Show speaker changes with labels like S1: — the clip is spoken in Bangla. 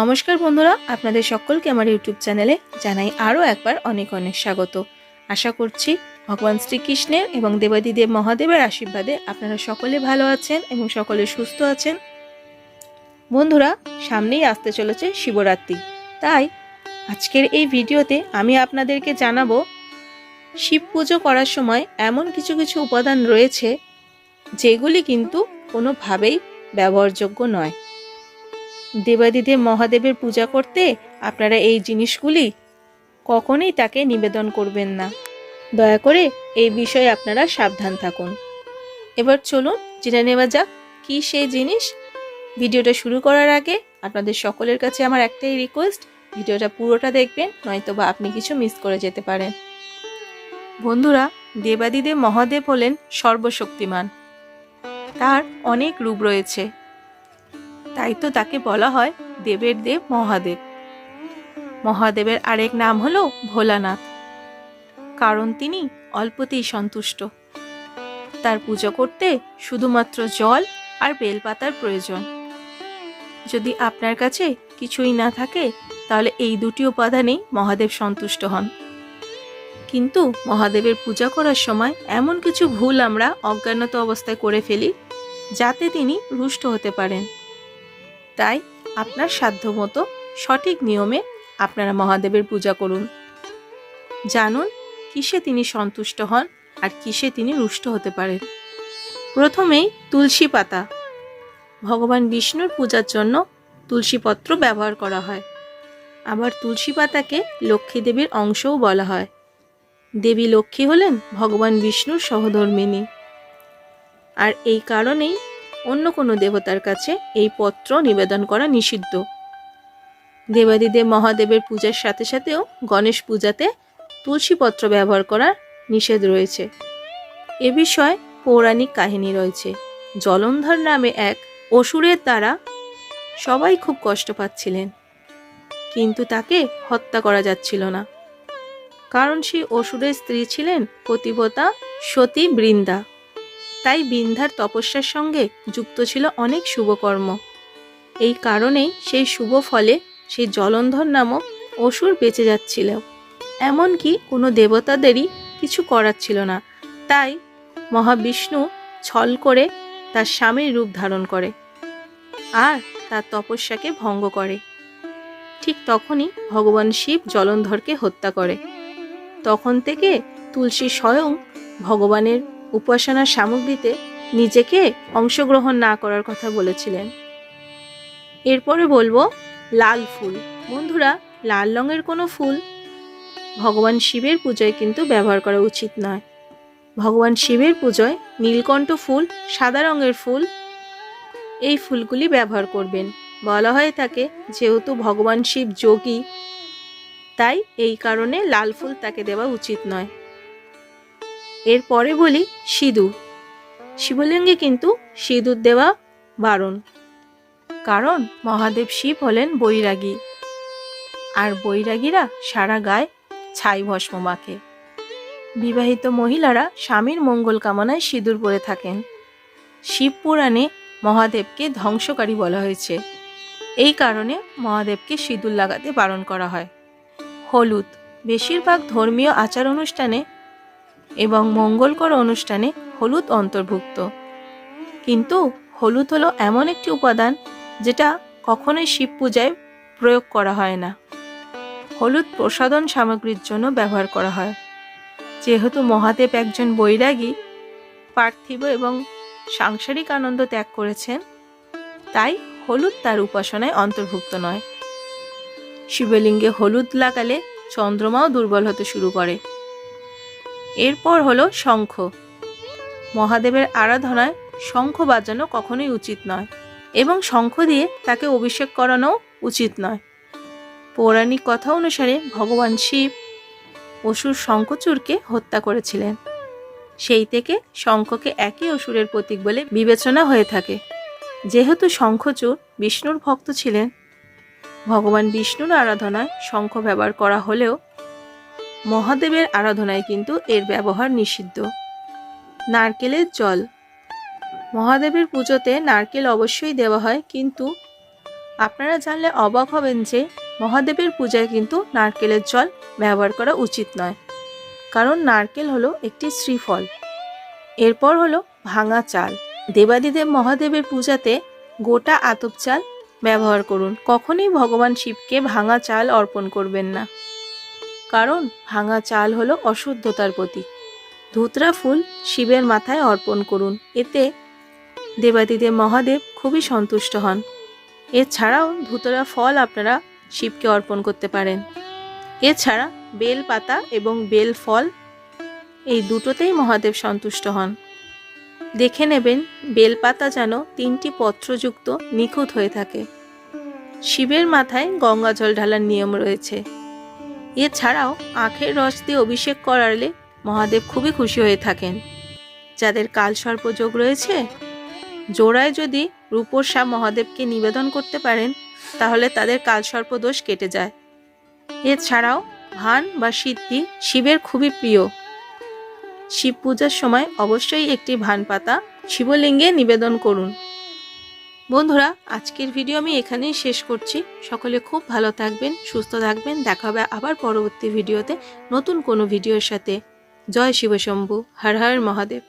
S1: নমস্কার বন্ধুরা, আপনাদের সকলকে আমার ইউটিউব চ্যানেলে জানাই আরও একবার অনেক অনেক স্বাগত। আশা করছি ভগবান শ্রীকৃষ্ণের এবং দেবাদিদেব মহাদেবের আশীর্বাদে আপনারা সকলে ভালো আছেন এবং সকলে সুস্থ আছেন। বন্ধুরা, সামনেই আসতে চলেছে শিবরাত্রি। তাই আজকের এই ভিডিওতে আমি আপনাদেরকে জানাব, শিব পুজো করার সময় এমন কিছু কিছু উপাদান রয়েছে, যেগুলি কিন্তু কোনোভাবেই ব্যবহারযোগ্য নয়। দেবাদিদেব মহাদেবের পূজা করতে আপনারা এই জিনিসগুলি কখনোই তাকে নিবেদন করবেন না। দয়া করে এই বিষয়ে আপনারা সাবধান থাকুন। এবার চলুন, জেনে নেওয়া যাক কী সেই জিনিস। ভিডিওটা শুরু করার আগে আপনাদের সকলের কাছে আমার একটাই রিকোয়েস্ট ভিডিওটা পুরোটা দেখবেন নয়তো বা আপনি কিছু মিস করে যেতে পারেন। বন্ধুরা, দেবাদিদেব মহাদেব হলেন সর্বশক্তিমান। তার অনেক রূপ রয়েছে। তাই তো তাকে বলা হয় দেবের দেব মহাদেব। মহাদেবের আরেক নাম হলো ভোলানাথ। কারণ তিনি অল্পতেই সন্তুষ্ট। তার পুজো করতে শুধুমাত্র জল আর বেলপাতার প্রয়োজন। যদি আপনার কাছে কিছুই না থাকে, তাহলে এই দুটি উপাদানেই মহাদেব সন্তুষ্ট হন। কিন্তু মহাদেবের পূজা করার সময় এমন কিছু ভুল আমরা অজ্ঞানত অবস্থায় করে ফেলি, যাতে তিনি রুষ্ট হতে পারেন। তাই আপনার সাধ্যমতো সঠিক নিয়মে আপনারা মহাদেবের পূজা করুন। জানুন কিসে তিনি সন্তুষ্ট হন আর কিসে তিনি রুষ্ট হতে পারেন। প্রথমেই তুলসী পাতা। ভগবান বিষ্ণুর পূজার জন্য তুলসী পত্র ব্যবহার করা হয়। আবার তুলসী পাতাকে লক্ষ্মী দেবীর অংশও বলা হয়। দেবী লক্ষ্মী হলেন ভগবান বিষ্ণুর সহধর্মিনী। আর এই কারণেই অন্য কোনো দেবতার কাছে এই পত্র নিবেদন করা নিষিদ্ধ। দেবাদিদেব মহাদেবের পূজার সাথে সাথেও গণেশ পূজাতে তুলসী পত্র ব্যবহার করার নিষেধ রয়েছে। এ বিষয়ে পৌরাণিক কাহিনী রয়েছে। জলন্ধর নামে এক অসুরের দ্বারা সবাই খুব কষ্ট পাচ্ছিলেন, কিন্তু তাকে হত্যা করা যাচ্ছিল না। কারণ সেই অসুরের স্ত্রী ছিলেন পতিবতা সতী বৃন্দা তাই বিন্ধার তপস্যার সঙ্গে যুক্ত ছিল অনেক শুভকর্ম। এই কারণেই সেই শুভ ফলে সেই জলন্ধর নামক অসুর বেঁচে যাচ্ছিল। এমনকি কোনো দেবতাদেরই কিছু করার ছিল না। তাই মহাবিষ্ণু ছল করে তার স্বামীর রূপ ধারণ করে আর তার তপস্যাকে ভঙ্গ করে। ঠিক তখনই ভগবান শিব জলন্ধরকে হত্যা করে। তখন থেকে তুলসী স্বয়ং ভগবানের উপাসনার সামগ্রীতে নিজেকে অংশগ্রহণ না করার কথা বলেছিলেন। এরপরে বলব, লাল ফুল। বন্ধুরা, লাল রঙের কোনো ফুল ভগবান শিবের পূজায় কিন্তু ব্যবহার করা উচিত নয়। ভগবান শিবের পুজোয় নীলকণ্ঠ ফুল, সাদা রঙের ফুল, এই ফুলগুলি ব্যবহার করবেন। বলা হয়ে থাকে, যেহেতু ভগবান শিব যোগী, তাই এই কারণে লাল ফুল তাকে দেওয়া উচিত নয়। এরপরে বলি সিঁদুর। শিবলিঙ্গে কিন্তু সিঁদুর দেওয়া বারণ। কারণ মহাদেব শিব হলেন বৈরাগী। আর বৈরাগীরা সারা গায়ে ছাই ভস্ম মাখে। বিবাহিত মহিলারা স্বামীর মঙ্গল কামনায় সিঁদুর পরে থাকেন। শিব পুরাণে মহাদেবকে ধ্বংসকারী বলা হয়েছে। এই কারণে মহাদেবকে সিঁদুর লাগাতে বারণ করা হয়। হলুদ, বেশিরভাগ ধর্মীয় আচার অনুষ্ঠানে এবং মঙ্গলকর অনুষ্ঠানে হলুদ অন্তর্ভুক্ত। কিন্তু হলুদ হলো এমন একটি উপাদান যেটা কখনোই শিব পূজায় প্রয়োগ করা হয় না। হলুদ প্রসাধন সামগ্রীর জন্য ব্যবহার করা হয়। যেহেতু মহাদেব একজন বৈরাগী, পার্থিব এবং সাংসারিক আনন্দ ত্যাগ করেছেন, তাই হলুদ তার উপাসনায় অন্তর্ভুক্ত নয়। শিবলিঙ্গে হলুদ লাগালে চন্দ্রমাও দুর্বল হতে শুরু করে। এরপর হলো শঙ্খ। মহাদেবের আরাধনায় শঙ্খ বাজানো কখনোই উচিত নয় এবং শঙ্খ দিয়ে তাকে অভিষেক করানো উচিত নয়। পৌরাণিক কথা অনুসারে ভগবান শিব অসুর শঙ্খচূড়কে হত্যা করেছিলেন। সেই থেকে শঙ্খকে একই অসুরের প্রতীক বলে বিবেচনা হয়ে থাকে। যেহেতু শঙ্খচূড় বিষ্ণুর ভক্ত ছিলেন, ভগবান বিষ্ণুর আরাধনায় শঙ্খ ব্যবহার করা হলেও মহাদেবের আরাধনায় কিন্তু এর ব্যবহার নিষিদ্ধ। নারকেলের জল। মহাদেবের পুজোতে নারকেল অবশ্যই দেওয়া হয়, কিন্তু আপনারা জানলে অবাক হবেন যে মহাদেবের পূজায় কিন্তু নারকেলের জল ব্যবহার করা উচিত নয়, কারণ নারকেল হলো একটি শ্রীফল। এরপর হলো ভাঙা চাল। দেবাদিদেব মহাদেবের পূজাতে গোটা আতপ চাল ব্যবহার করুন। কখনোই ভগবান শিবকে ভাঙা চাল অর্পণ করবেন না। কারণ ভাঙা চাল হলো অশুদ্ধতার প্রতীক। ধুতরা ফুল শিবের মাথায় অর্পণ করুন, এতে দেবাদিদেব মহাদেব খুবই সন্তুষ্ট হন। এছাড়াও ধুতরা ফল আপনারা শিবকে অর্পণ করতে পারেন। এছাড়া বেল পাতা এবং বেল ফল, এই দুটোতেই মহাদেব সন্তুষ্ট হন। দেখে নেবেন বেলপাতা যেন তিনটি পত্রযুক্ত নিখুঁত হয়ে থাকে। শিবের মাথায় গঙ্গা জল ঢালার নিয়ম রয়েছে। এছাড়াও আখের রস দিয়ে অভিষেক করালে মহাদেব খুবই খুশি হয়ে থাকেন। যাদের কালসর্প যোগ রয়েছে, জোড়ায় যদি রূপোর সাপ মহাদেবকে নিবেদন করতে পারেন, তাহলে তাদের কালসর্প দোষ কেটে যায়। এছাড়াও ভান বা সিদ্ধি শিবের খুবই প্রিয়। শিব পূজার সময় অবশ্যই একটি ভান পাতা শিবলিঙ্গে নিবেদন করুন। বন্ধুরা, আজকের ভিডিও আমি এখানেই শেষ করছি। সকলে খুব ভালো থাকবেন, সুস্থ থাকবেন। দেখা হবে আবার পরবর্তী ভিডিওতে নতুন কোনো ভিডিওর সাথে। জয় শিবশম্ভু। হর হর মহাদেব।